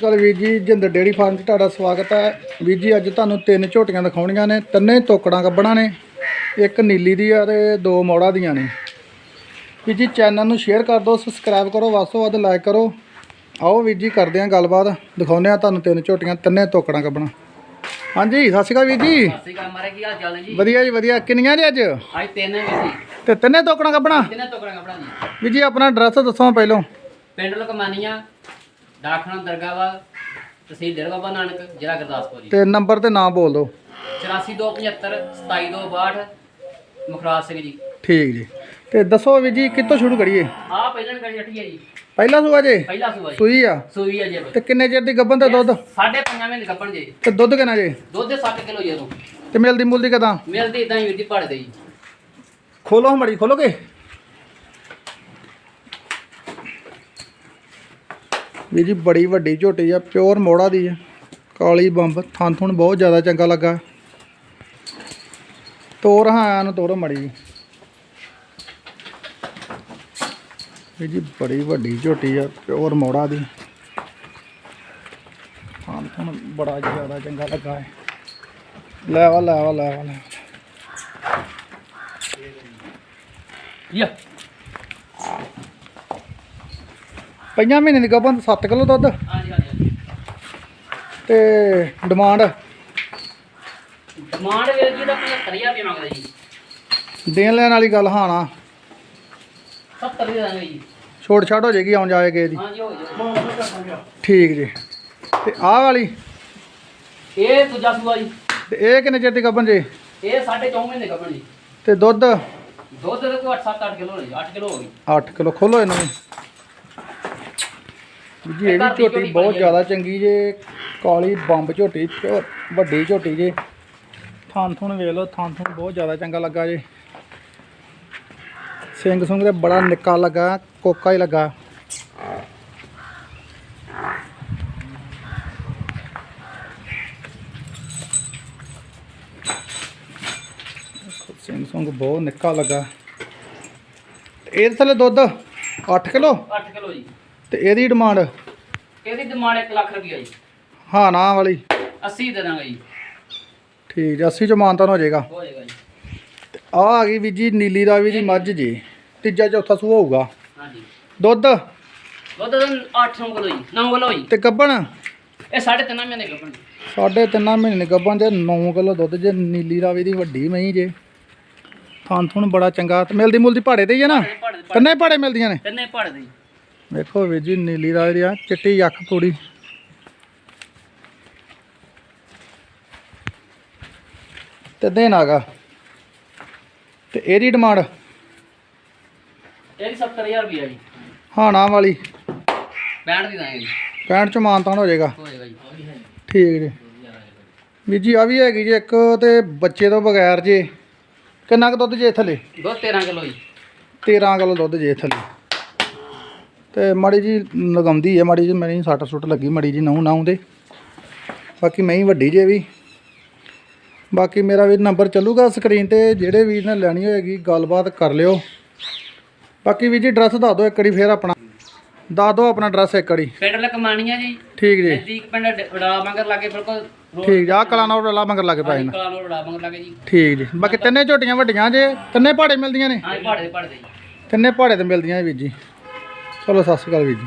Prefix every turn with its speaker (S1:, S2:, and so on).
S1: ਸ਼੍ਰੀ ਅਕਾਲ ਵੀਰ ਜੀ Jinder dairy farm 'ਚ ਤੁਹਾਡਾ ਸਵਾਗਤ ਹੈ। ਵੀਰ ਜੀ ਅੱਜ ਤੁਹਾਨੂੰ ਤਿੰਨ ਝੋਟੀਆਂ ਦਿਖਾਉਣੀਆਂ ਨੇ ਤਿੰਨੇ ਤੋਕੜਾਂ ਗੱਬਣਾ ਨੇ ਇੱਕ ਨੀਲੀ ਦੀ ਆ ਤੇ ਦੋ ਮੋੜਾ ਦੀਆਂ ਨੇ। ਵੀਰ ਜੀ ਚੈਨਲ ਨੂੰ ਸ਼ੇਅਰ ਕਰ ਦਿਓ ਸਬਸਕ੍ਰਾਈਬ ਕਰੋ ਵੱਧ ਤੋਂ ਵੱਧ ਲਾਈਕ ਕਰੋ। ਆਓ ਵੀਰ ਜੀ ਕਰਦੇ ਹਾਂ ਗੱਲਬਾਤ ਦਿਖਾਉਂਦੇ ਆ ਤੁਹਾਨੂੰ ਤਿੰਨ ਝੋਟੀਆਂ ਤਿੰਨੇ ਤੋਕੜਾਂ ਗੱਬਣਾ। ਹਾਂਜੀ ਸਤਿ ਸ਼੍ਰੀ ਅਕਾਲ ਵੀਰ ਜੀ।
S2: ਸਤਿ ਸ਼੍ਰੀ ਅਕਾਲ ਮਾਰੇ ਕੀ ਹਾਲ ਚਾਲ ਹੈ ਜੀ?
S1: ਵਧੀਆ ਜੀ ਵਧੀਆ। ਕਿੰਨੀਆਂ ਜੀ ਅੱਜ?
S2: ਅੱਜ ਤਿੰਨ ਹੈ ਜੀ।
S1: ਤੇ ਤਿੰਨੇ ਤੋਕੜਾਂ ਗੱਬਣਾ?
S2: ਤਿੰਨੇ ਟੋਕਰਾ ਕਪੜਾ ਜੀ
S1: ਵੀਰ ਜੀ ਆਪਣਾ ਐਡਰੈਸ ਦੱਸੋ ਪਹਿਲੋਂ।
S2: ਪਿੰਡ ਲਕਮਾਨੀਆਂ ਡਾਕਖਾਨਾ ਦਰਗਾਵਾ ਤਹਿਸੀਲ ਡੇਰਾ ਬਾਬਾ ਨਾਨਕ ਜ਼ਿਲ੍ਹਾ ਗੁਰਦਾਸਪੁਰ ਜੀ।
S1: ਤੇ ਨੰਬਰ ਤੇ ਨਾਮ ਬੋਲ ਦਿਓ।
S2: 8475 27262 ਮੁਖਰਾਜ ਸਿੰਘ ਜੀ।
S1: ਠੀਕ ਜੀ। ਤੇ ਦੱਸੋ ਵੀਰ ਜੀ ਕਿੱਥੋਂ ਸ਼ੁਰੂ ਕਰੀਏ?
S2: ਆ ਪਹਿਲਾਂ ਅੱਠੀ ਹੈ ਜੀ।
S1: ਪਹਿਲਾ ਸੂਆ ਜੇ?
S2: ਪਹਿਲਾ ਸੂਆ ਜੀ।
S1: ਸੂਈ ਆ?
S2: ਸੂਈ ਹੈ ਜੀ
S1: ਤੇ ਕਿੰਨੇ ਚਿਰ ਦੀ ਗੱਬਨ ਤੇ ਦੁੱਧ?
S2: ਸਾਢੇ ਪੰਜਾਂ ਮਹੀਨੇ ਕੱਪਣ ਜੀ।
S1: ਤੇ ਦੁੱਧ ਕਿੰਨਾ ਜੇ?
S2: ਦੁੱਧ ਦੇ 7 ਕਿਲੋ ਜੀ ਉਦੋਂ।
S1: ਤੇ ਮਿਲਦੀ ਮੁਲਦੀ ਕਦਾਂ?
S2: ਮਿਲਦੀ ਇਦਾਂ ਹੀ ਵੀਰ ਜੀ ਜੀ।
S1: ਖੋਲੋ ਮੜੀ ਖੋਲੋਗੇ? ਵੀ ਜੀ ਬੜੀ ਵੱਡੀ ਝੋਟੀ ਆ, ਪਿਓਰ ਮੋੜਾ ਦੀ ਆ। ਕਾਲੀ ਬੰਬ, ਥਣ ਥੁਣ ਬਹੁਤ ਜ਼ਿਆਦਾ ਚੰਗਾ ਲੱਗਾ। ਤੋਰ ਹਾਂ ਨੂੰ ਤੋਰ ਮੜੀ ਜੀ। ਜੀ ਬੜੀ ਵੱਡੀ ਝੋਟੀ ਆ, ਪਿਓਰ ਮੋੜਾ ਦੀ। ਥਣ ਥੁਣ ਬੜਾ ਜ਼ਿਆਦਾ ਚੰਗਾ ਲੱਗਾ ਹੈ ਲੈ ਵਾ ਲੈ ਵਾ ਲੈ ਵਾ ਲੈ ਵਾ।
S2: ਯਾ।
S1: ਪੰਜਾਂ ਮਹੀਨੇ ਦੀ ਗੱਭਣ 7 ਕਿਲੋ ਦੁੱਧ।
S2: ਹਾਂਜੀ ਹਾਂਜੀ
S1: ਤੇ ਡਿਮਾਂਡ?
S2: ਡਿਮਾਂਡ ਵੀਰ ਜੀ ਦਾ 75000 ਰੁਪਏ ਮੰਗਦਾ ਜੀ।
S1: ਦੇਣ ਲੈਣ ਵਾਲੀ ਗੱਲ ਹਾਂ ਨਾ।
S2: 70 ਦੇ ਦਾਂਗੇ ਜੀ।
S1: ਛੋੜ ਛਾੜ ਹੋ ਜਾਏਗੀ ਆਉਣ ਜਾਏਗੀ ਦੀ।
S2: ਹਾਂਜੀ ਹੋ ਜਾਊ
S1: ਠੀਕ ਜੀ। ਤੇ ਆਹ ਵਾਲੀ?
S2: ਇਹ ਦੂਜਾ ਸੂਆ ਜੀ।
S1: ਤੇ ਇਹ ਕਿੰਨੇ ਚਿਰ ਦੀ ਗੱਭਣ ਜੇ?
S2: ਇਹ ਸਾਢੇ ਚੌਂ ਮਹੀਨੇ ਕੱਪਣ ਜੀ।
S1: ਤੇ ਦੁੱਧ?
S2: ਦੁੱਧ ਦੇ ਕੋਈ 8-7 ਕਿਲੋ ਹੋ ਜੀ 8 ਕਿਲੋ ਹੋ ਗਈ।
S1: 8 ਕਿਲੋ ਖੋਲੋ ਇਹਨੂੰ ਵੀ। ਜੀ ਇਹ ਵੀ ਝੋਟੀ ਬਹੁਤ ਜ਼ਿਆਦਾ ਚੰਗੀ ਜੇ ਕਾਲੀ ਬੰਬ ਝੋਟੀ ਵੱਡੀ ਝੋਟੀ ਜੇ। ਥਾਨ ਥੁਣ ਵੇਖ ਲਓ ਥਾਨ ਥੁਣ ਬਹੁਤ ਜ਼ਿਆਦਾ ਚੰਗਾ ਲੱਗਾ ਜੇ। ਸਿੰਘ ਸੁੰਗ ਤੇ ਬੜਾ ਨਿੱਕਾ ਲੱਗਾ ਕੋਕਾ ਹੀ ਲੱਗਾ। ਸਿੰਘ ਸੁੰਗ ਬਹੁਤ ਨਿੱਕਾ ਲੱਗਾ। ਤੇ ਇਹਦੇ ਥੱਲੇ ਦੁੱਧ 8 ਕਿਲੋ?
S2: 8 ਕਿਲੋ ਜੀ।
S1: ਤੇ ਇਹਦੀ ਡਿਮਾਂਡ
S2: ਇਹਦੀ ਡਿਮਾਂਡ 1 ਲੱਖ ਰੁਪਈਆ ਜੀ।
S1: ਹਾਂ ਨਾ ਵਾਲੀ।
S2: 80 ਦੇ ਦਾਂਗੇ ਜੀ।
S1: ਠੀਕ ਜੀ 80 ਚ ਮਾਨਤਾਨ ਹੋ ਜਾਏਗਾ।
S2: ਹੋ ਜਾਏਗਾ ਜੀ।
S1: ਆ ਆ ਗਈ ਵੀ ਜੀ ਨੀਲੀ ਰਾਵੀ ਦੀ ਮੱਝ ਜੀ। ਤੀਜਾ ਚੌਥਾ ਸੂਆ ਹੋਊਗਾ।
S2: ਹਾਂਜੀ।
S1: ਦੁੱਧ?
S2: ਦੁੱਧ ਦਾ 8 ਕਿਲੋ ਜੀ। 9 ਕਿਲੋ ਜੀ।
S1: ਤੇ ਗੱਬਣ?
S2: ਇਹ ਸਾਢੇ ਤਿੰਨ ਮਹੀਨੇ ਕੱਪਣ ਜੀ।
S1: ਸਾਢੇ ਤਿੰਨਾਂ ਮਹੀਨੇ ਗੱਬਣ ਦੇ 9 ਕਿਲੋ ਦੁੱਧ ਜੇ ਨੀਲੀ ਰਾਵੀ ਦੀ ਵੱਡੀ ਮਹੀਂ ਜੇ। ਥਾਂ ਥੁਣ ਬੜਾ ਚੰਗਾ। ਤੇ ਮਿਲਦੀ ਮੁਲਦੀ ਭਾੜੇ ਤੇ ਹੀ ਹੈ ਨਾ? ਤਿੰਨੇ ਭਾੜੇ ਮਿਲਦੀਆਂ ਨੇ?
S2: ਤਿੰਨੇ ਭਾੜੇ ਦੇ ਜੀ।
S1: ਵੇਖੋ ਵੀਰ ਜੀ ਨੀਲੀ ਦੀ ਆ ਚਿੱਟੀ ਅੱਖ ਪੂੜੀ ਤੇ ਦੇਣ ਆਗਾ ਤੇ ਇਹਦੀ ਡਿਮਾਂਡ?
S2: ਇਹਦੀ 70000 ਰੁਪਈਆ ਜੀ।
S1: ਹਾਂ ਨਾ ਵਾਲੀ।
S2: 65 ਦੀ ਦਾਂਗੇ ਜੀ।
S1: 65 ਚ ਮਾਨਤਾਨ ਹੋ ਜਾਏਗਾ।
S2: ਹੋ ਜਾਏਗਾ ਜੀ।
S1: ਠੀਕ ਜੀ। ਵੀਰ ਜੀ ਆ ਵੀ ਹੈਗੀ ਜੀ ਇੱਕ ਤੇ ਬੱਚੇ ਤੋਂ ਬਗੈਰ ਜੇ। ਕਿੰਨਾ ਕੁ ਦੁੱਧ ਜੇ ਥੱਲੇ?
S2: ਦੁੱਧ 13 ਕਿਲੋ ਜੀ।
S1: 13 ਕਿਲੋ ਦੁੱਧ ਜੇ ਥੱਲੇ। ਤੇ ਮਾੜੀ ਜੀ ਲਗਾਉਂਦੀ ਹੈ ਮਾੜੀ ਜੀ ਮੈਨੂੰ ਸੱਟ ਸੁੱਟ ਲੱਗੀ ਮਾੜੀ ਜੀ ਨਹੁੰ ਨਾਉ ਦੇ। ਬਾਕੀ ਮੈਂ ਹੀ ਵੱਡੀ ਜੇ ਵੀ। ਬਾਕੀ ਮੇਰਾ ਵੀ ਨੰਬਰ ਚੱਲੂਗਾ ਸਕਰੀਨ ਤੇ ਜਿਹੜੇ ਵੀਰ ਨੇ ਲੈਣੀ ਹੋਏਗੀ ਗੱਲਬਾਤ ਕਰ ਲਿਓ। ਬਾਕੀ ਵੀਰ ਜੀ ਐਡਰੈਸ ਦੱਸ ਦਿਓ ਇੱਕ ਵਾਰੀ ਫੇਰ ਆਪਣਾ। ਦੱਸ ਦਿਓ ਆਪਣਾ ਐਡਰੈਸ ਇੱਕ ਵਾਰੀ।
S2: ਪਿੰਡ ਲਕਮਾਨੀਆਂ ਜੀ।
S1: ਠੀਕ ਜੀ।
S2: ਨਜ਼ਦੀਕ ਪਿੰਡ ਵਡਾ ਮੰਗਰ ਲਾਗੇ ਬਿਲਕੁਲ ਰੋਡ
S1: ਠੀਕ ਜੀ। ਆ ਕਲਾਨੌਰ ਵਾਲਾ ਮਗਰ ਲੱਗ ਪਾਏ ਨਾ
S2: ਕਲਾ ਰੋਡ ਵਡਾ ਮੰਗਰ ਲਾਗੇ ਜੀ।
S1: ਠੀਕ ਜੀ। ਬਾਕੀ ਤਿੰਨੇ ਝੋਟੀਆਂ ਵੱਡੀਆਂ ਜੇ ਤਿੰਨੇ ਪਹਾੜੇ ਮਿਲਦੀਆਂ ਨੇ?
S2: ਹਾਂ ਦੇ ਦੇ ਜੀ।
S1: ਤਿੰਨੇ ਪਹਾੜੇ ਤੇ ਮਿਲਦੀਆਂ ਜੀ ਵੀਰ ਜੀ। ਚਲੋ ਸਤਿ ਸ਼੍ਰੀ ਅਕਾਲ ਵੀਰ ਜੀ।